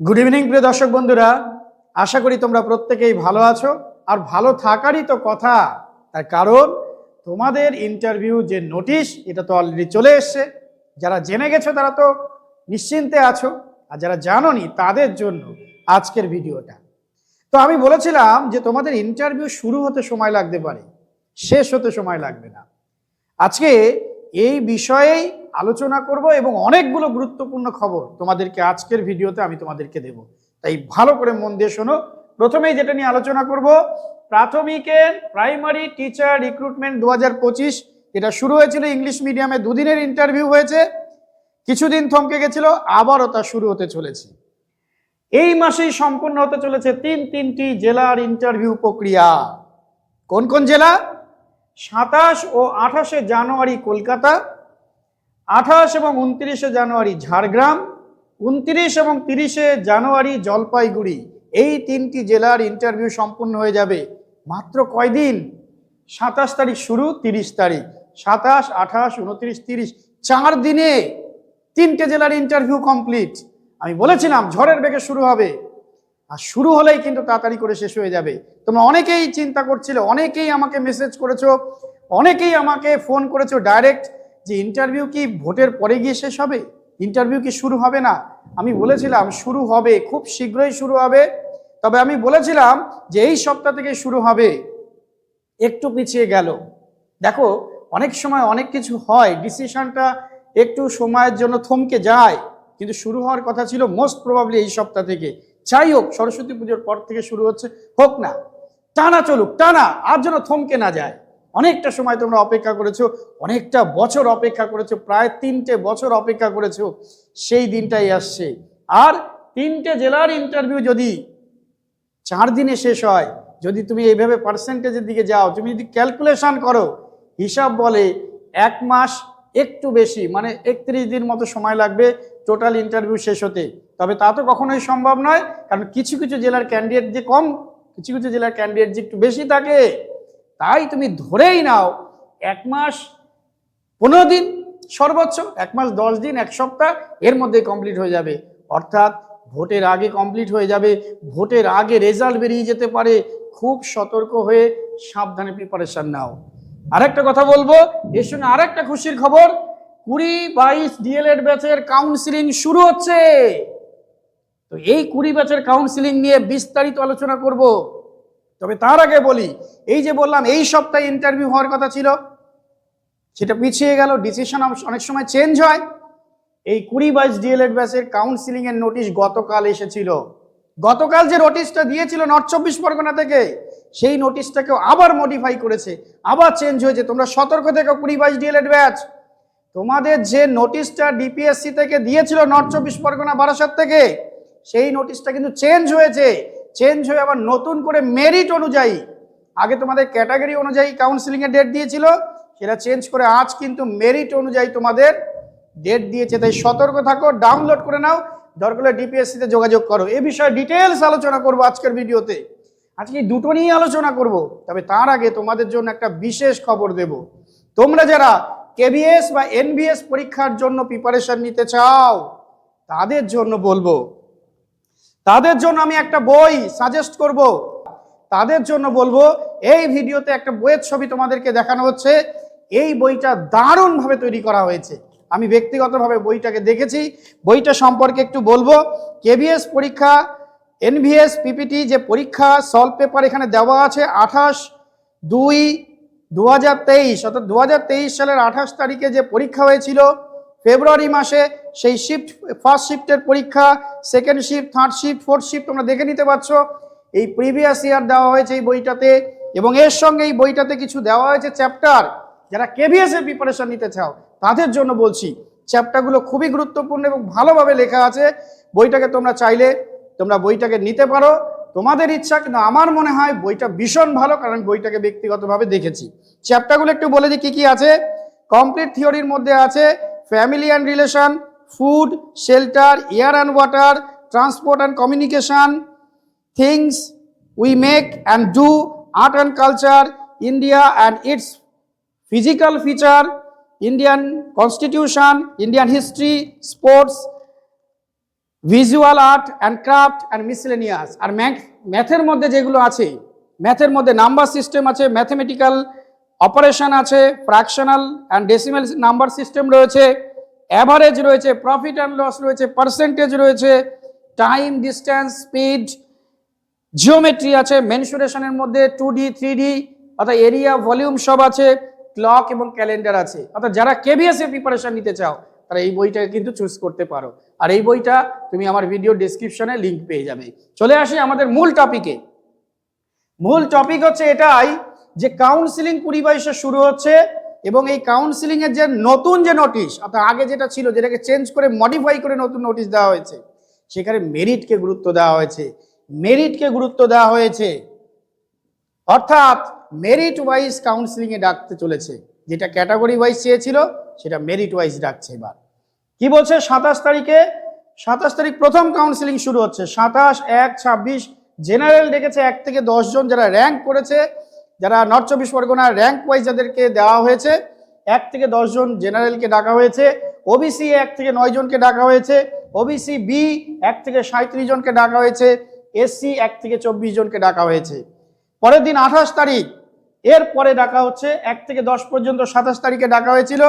Good evening প্রিয় দর্শক বন্ধুরা। আশা করি তোমরা প্রত্যেকেই ভালো আছো আর ভালো থাকারই তো কথা। তার কারণ, তোমাদের ইন্টারভিউ যে নোটিশ এটা তো অলরেডি চলে এসছে। যারা জেনে গেছো, তারা তো নিশ্চিন্তে আছো। আর যারা জানোনি, তাদের জন্য আজকের ভিডিওটা। তো আমি বলেছিলাম যে তোমাদের ইন্টারভিউ শুরু হতে সময় লাগতে পারে। শেষ হতে সময় লাগবে না। আজকে এই বিষয়েই আলোচনা করব এবং অনেকগুলো গুরুত্বপূর্ণ খবর তোমাদেরকে আজকের ভিডিওতে আমি তোমাদেরকে দেব। তাই ভালো করে মন দিয়ে শোনো। প্রথমেই যেটা নিয়ে আলোচনা করব প্রাথমিকের প্রাইমারি টিচার রিক্রুটমেন্ট দু হাজার পঁচিশ এটা শুরু হয়েছিল ইংলিশ মিডিয়ামে, দুদিনের ইন্টারভিউ হয়েছে, কিছুদিন থমকে গেছিল, আবারও তা শুরু হতে চলেছে। এই মাসেই সম্পূর্ণ হতে চলেছে তিন তিনটি জেলার ইন্টারভিউ প্রক্রিয়া। কোন কোন জেলা? সাতাশ ও আঠাশে জানুয়ারি কলকাতা আঠাশ এবং উনত্রিশে জানুয়ারি ঝাড়গ্রাম, উনত্রিশ এবং তিরিশে জানুয়ারি জলপাইগুড়ি। এই তিনটি জেলার ইন্টারভিউ সম্পূর্ণ হয়ে যাবে মাত্র কয়দিন? সাতাশ তারিখ শুরু, তিরিশ তারিখ। সাতাশ, আঠাশ, উনত্রিশ, তিরিশ, চার দিনে তিনটে জেলার ইন্টারভিউ কমপ্লিট আমি বলেছিলাম, ঝড়ের বেগে শুরু হবে। আর শুরু হলেই কিন্তু তাড়াতাড়ি করে শেষ হয়ে যাবে। তোমরা অনেকেই চিন্তা করছিলে, অনেকেই আমাকে মেসেজ করেছ, অনেকেই আমাকে ফোন করেছ ডাইরেক্ট যে ইন্টারভিউ কি ভোটের পরে গিয়ে শেষ হবে? ইন্টারভিউ কি শুরু হবে না? আমি বলেছিলাম, শুরু হবে, খুব শীঘ্রই শুরু হবে। তবে আমি বলেছিলাম যে এই সপ্তাহ থেকে শুরু হবে। একটু পিছিয়ে গেল। দেখো, অনেক সময় অনেক কিছু হয় ডিসিশনটা একটু সময়ের জন্য থমকে যায়, কিন্তু শুরু হওয়ার কথা ছিল মোস্ট প্রবাবলি এই সপ্তাহ থেকে। যাই হোক, সরস্বতী পুজোর পর থেকে শুরু হচ্ছে, হোক না। টানা চলুক, টানা, আর যেন থমকে না যায়। অনেকটা সময় তোমরা অপেক্ষা করেছ, অনেকটা বছর অপেক্ষা করেছ, প্রায় তিনটে বছর অপেক্ষা করেছ, সেই দিনটাই আসছে। আর তিনটে জেলার ইন্টারভিউ যদি চার দিনে শেষ হয়, যদি তুমি এইভাবে পার্সেন্টেজের দিকে যাও, তুমি যদি ক্যালকুলেশন করো, হিসাব বলে এক মাস একটু বেশি মানে একত্রিশ দিন মতো সময় লাগবে টোটাল ইন্টারভিউ শেষ হতে। তবে তা তো কখনোই সম্ভব নয়, কারণ কিছু কিছু জেলার ক্যান্ডিডেট যে কম, কিছু কিছু জেলার ক্যান্ডিডেট যে একটু বেশি থাকে তাই তুমি ধরেই নাও, এক মাস পনেরো দিন সর্বোচ্চ, এক মাস দশ দিন, এক সপ্তাহ, এর মধ্যে কমপ্লিট হয়ে যাবে। অর্থাৎ ভোটের আগে কমপ্লিট হয়ে যাবে, ভোটের আগে রেজাল্ট বেরিয়ে যেতে পারে। খুব সতর্ক হয়ে সাবধানে প্রিপারেশন নাও। আরেকটা কথা বলব এর সঙ্গে আরেকটা খুশির খবর, কুড়ি বাইশ ডিএলএড ব্যাচের কাউন্সিলিং শুরু হচ্ছে। তো এই কুড়ি ব্যাচের কাউন্সিলিং নিয়ে বিস্তারিত আলোচনা করব। তবে তার আগে বলি, এই যে বললাম, এই সপ্তাহে ইন্টারভিউ হওয়ার কথা ছিল, সেটা পিছিয়ে গেল ডিসিশন অনেক সময় চেঞ্জ হয়। এই কুড়ি বাইশ ডিএলএড ব্যাচের কাউন্সিলিং এর নোটিশ গতকাল এসেছিল। গতকাল যে নোটিশটা দিয়েছিল নর্থ চব্বিশ পরগনা থেকে, সেই নোটিশটাকেও আবার মডিফাই করেছে। আবার চেঞ্জ হয়েছে। তোমরা সতর্ক থেকো কুড়ি বাইশ ডিএলএড ব্যাচ তোমাদের যে নোটিশটা ডিপিএসসি থেকে দিয়েছিল নর্থ চব্বিশ পরগনা বারাসাত থেকে, সেই নোটিশটা কিন্তু চেঞ্জ হয়েছে। চেঞ্জ হয়ে আবার নতুন করে মেরিট অনুযায়ী, আগে তোমাদের ক্যাটাগরি অনুযায়ী কাউন্সিলিংয়ের ডেট দিয়েছিল, সেটা চেঞ্জ করে আজ কিন্তু মেরিট অনুযায়ী তোমাদের ডেট দিয়েছে। তাই সতর্ক থাকো ডাউনলোড করে নাও, দরকার ডিপিএসসিতে যোগাযোগ করো। এ বিষয়ে ডিটেলস আলোচনা করব আজকের ভিডিওতে। আজকে দুটো নিয়েই আলোচনা করব, তবে তার আগে তোমাদের জন্য একটা বিশেষ খবর দেব। তোমরা যারা কেবিএস বা এনবিএস পরীক্ষার জন্য প্রিপারেশন নিতে চাও, তাদের জন্য বলব তাদের জন্য আমি একটা বই সাজেস্ট করব। তাদের জন্য বলব, এই ভিডিওতে একটা বইয়ের ছবি তোমাদেরকে দেখানো হচ্ছে। এই বইটা দারুণভাবে তৈরি করা হয়েছে। আমি ব্যক্তিগতভাবে বইটাকে দেখেছি। বইটা সম্পর্কে একটু বলব কেবিএস পরীক্ষা এনভিএস পিপিটি যে পরীক্ষা সলভ পেপার এখানে দেওয়া আছে আঠাশ দুই দু হাজার তেইশ, অর্থাৎ দু হাজার তেইশ সালের আঠাশ তারিখে যে পরীক্ষা হয়েছিল ফেব্রুয়ারি মাসে সেই শিফট ফার্স্ট শিফটের পরীক্ষা second shift third shift fourth shift তোমরা দেখে নিতে পারছ। এই প্রিভিয়াস ইয়ার দেওয়া হয়েছে এই বইটাতে এবং এর সঙ্গে এই বইটাতে কিছু দেওয়া হয়েছে চ্যাপ্টার যারা কেভিএস এর প্রিপারেশন নিতে চাও, তাদের জন্য বলছি চ্যাপ্টারগুলো খুবই গুরুত্বপূর্ণ এবং ভালোভাবে লেখা আছে। বইটাকে তোমরা চাইলে তোমরা বইটাকে নিতে পারো। তোমাদের ইচ্ছা কিন্তু আমার মনে হয় বইটা ভীষণ ভালো, কারণ বইটাকে ব্যক্তিগতভাবে দেখেছি। চ্যাপ্টারগুলো একটু বলে দিই, কী কী আছে? কমপ্লিট থিওরির মধ্যে আছে family and relation food shelter air and water transport and communication things we make and do art and culture India and its physical feature Indian constitution Indian history sports visual art and craft and miscellaneous R math ম্যাথের মধ্যে যেগুলো আছে ম্যাথের মধ্যে number system আছে mathematical operation আছে fractional and decimal number system রয়েছে। Average রয়েছে প্রফিট অ্যান্ড লস রয়েছে পার্সেন্টেজ রয়েছে টাইম ডিস্টেন্স স্পিড জিওমেট্রি আছে মেনসুরেশনের মধ্যে টু ডি থ্রি ডি অর্থাৎ এরিয়া ভলিউম সব আছে ক্লক এবং ক্যালেন্ডার আছে। অর্থাৎ যারা কেবিএস এর প্রিপারেশন নিতে চাও, তারা এই বইটা কিন্তু চুজ করতে পারো। আর এই বইটা তুমি আমার ভিডিও ডিসক্রিপশনে লিংক পেয়ে যাবে। চলে আসি আমাদের মূল টপিকে মূল টপিক হচ্ছে এটাই যে কাউন্সিলিং কুড়ি বাইশে শুরু হচ্ছে এবং এই কাউন্সিলিং এর যে নতুন যে নোটিশ অর্থাৎ আগে যেটা ছিল, যেটাকে চেঞ্জ করে মডিফাই করে নতুন নোটিশ দেওয়া হয়েছে, সেখানে মেরিটকে গুরুত্ব দেওয়া হয়েছে। মেরিটকে গুরুত্ব দেওয়া হয়েছে। অর্থাৎ মেরিট ওয়াইজ কাউন্সিলিং এ ডাকতে চলেছে। যেটা ক্যাটাগরি ওয়াইজ চেয়েছিল, সেটা মেরিট ওয়াইজ ডাকছে এবার। কি বলছে? সাতাশ তারিখে? সাতাশ তারিখ প্রথম কাউন্সিলিং শুরু হচ্ছে। সাতাশ, এক, ছাব্বিশ জেনারেল ডেকেছে এক থেকে দশ জন যারা র্যাঙ্ক করেছে। যারা নর্থ চব্বিশ পরগনার র্যাঙ্ক ওয়াইজ যাদেরকে দেওয়া হয়েছে, এক থেকে দশ জন জেনারেলকে ডাকা হয়েছে ওবিসি এক থেকে নয় জনকে ডাকা হয়েছে ওবিসি বি এক থেকে সাঁত্রিশ জনকে ডাকা হয়েছে এসসি এক থেকে চব্বিশ জনকে ডাকা হয়েছে। পরের দিন আঠাশ তারিখ এর পরে ডাকা হচ্ছে, এক থেকে দশ পর্যন্ত সাতাশ তারিখে ডাকা হয়েছিল,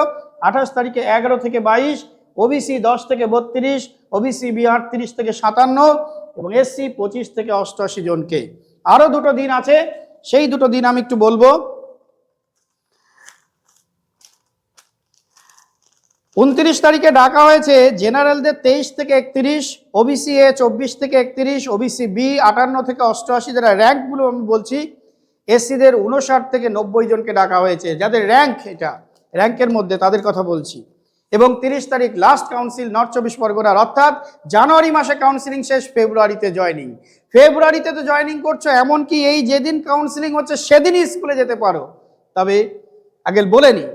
আঠাশ তারিখে এগারো থেকে বাইশ ওবিসি দশ থেকে বত্রিশ ওবিসি বি আটত্রিশ থেকে সাতান্ন, এবং এসসি পঁচিশ থেকে অষ্টআশি জনকে। আরও দুটো দিন আছে সেই দুটো দিন আমি একটু বলব। উনত্রিশ তারিখে ডাকা হয়েছে জেনারেলদের তেইশ থেকে একত্রিশ ওবিসি এ চব্বিশ থেকে একত্রিশ ওবিসি বি আটান্ন থেকে অষ্টআশি যারা র্যাঙ্কগুলো আমি বলছি, এসসিদের উনষাট থেকে নব্বই জনকে ডাকা হয়েছে। যাদের র্যাঙ্ক এটা, র্যাঙ্কের মধ্যে তাদের কথা বলছি। এবং তিরিশ তারিখ লাস্ট কাউন্সিল নর্থ চব্বিশ পরগনার, অর্থাৎ জানুয়ারি মাসে কাউন্সিলিং শেষ, ফেব্রুয়ারিতে জয়নিং ফেব্রুয়ারিতে তো জয়নিং করছ, এমনকি এই যেদিন কাউন্সিলিং হচ্ছে, সেদিনই স্কুলে যেতে পারো। তবে আগে বলে নি,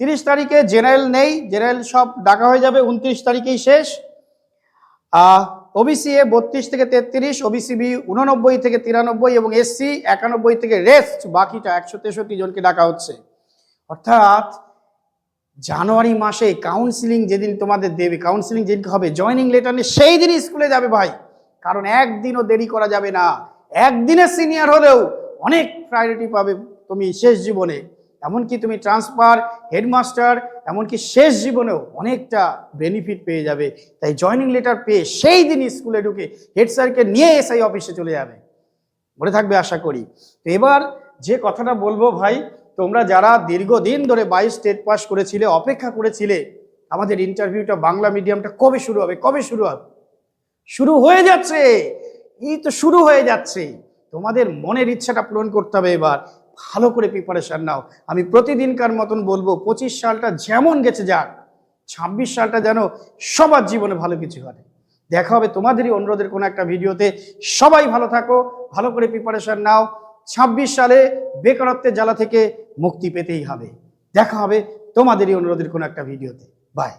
তিরিশ তারিখে জেনারেল নেই জেনারেল সব ডাকা হয়ে যাবে, উনত্রিশ তারিখেই শেষ। ওবিসি এ বত্রিশ থেকে তেত্রিশ ওবিসি বি উননব্বই থেকে তিরানব্বই এবং এসসি একানব্বই থেকে রেস্ট বাকিটা একশো তেষট্টি জনকে ডাকা হচ্ছে। অর্থাৎ জানুয়ারি মাসে কাউন্সিলিং যেদিন তোমাদের দেবে কাউন্সিলিং যেদিন হবে জয়নিং লেটার নিয়ে সেই দিন স্কুলে যাবে ভাই। কারণ একদিনও দেরি করা যাবে না। একদিনের সিনিয়র হলেও অনেক প্রায়োরিটি পাবে তুমি শেষ জীবনে। এমনকি তুমি ট্রান্সফার হেডমাস্টার এমনকি শেষ জীবনেও অনেকটা বেনিফিট পেয়ে যাবে। তাই জয়নিং লেটার পেয়ে সেই দিন স্কুলে ঢুকে হেড স্যারকে নিয়ে এসআই অফিসে চলে যাবে। মনে থাকবে আশা করি। তো এবার যে কথাটা বলব ভাই তোমরা যারা দীর্ঘদিন ধরে বাইশ স্টেট পাস করেছিলে, অপেক্ষা করেছিলে, আমাদের ইন্টারভিউটা বাংলা মিডিয়ামটা কবে শুরু হবে? কবে শুরু হবে? শুরু হয়ে যাচ্ছে! এই তো শুরু হয়ে যাচ্ছে! তোমাদের মনের ইচ্ছাটা পূরণ করতে হবে এবার। ভালো করে প্রিপারেশান নাও। আমি প্রতিদিনকার মতন বলব, পঁচিশ সালটা যেমন গেছে যাক, ছাব্বিশ সালটা যেন সবার জীবনে ভালো কিছু হয়। দেখা হবে তোমাদেরই অনুরোধের কোনো একটা ভিডিওতে। সবাই ভালো থাকো, ভালো করে প্রিপারেশান নাও। ছাব্বিশ সালে বেকারত্বের জ্বালা থেকে মুক্তি পেতেই হবে। দেখা হবে তোমাদেরই অনুরোধের কোনো একটা ভিডিওতে। বাই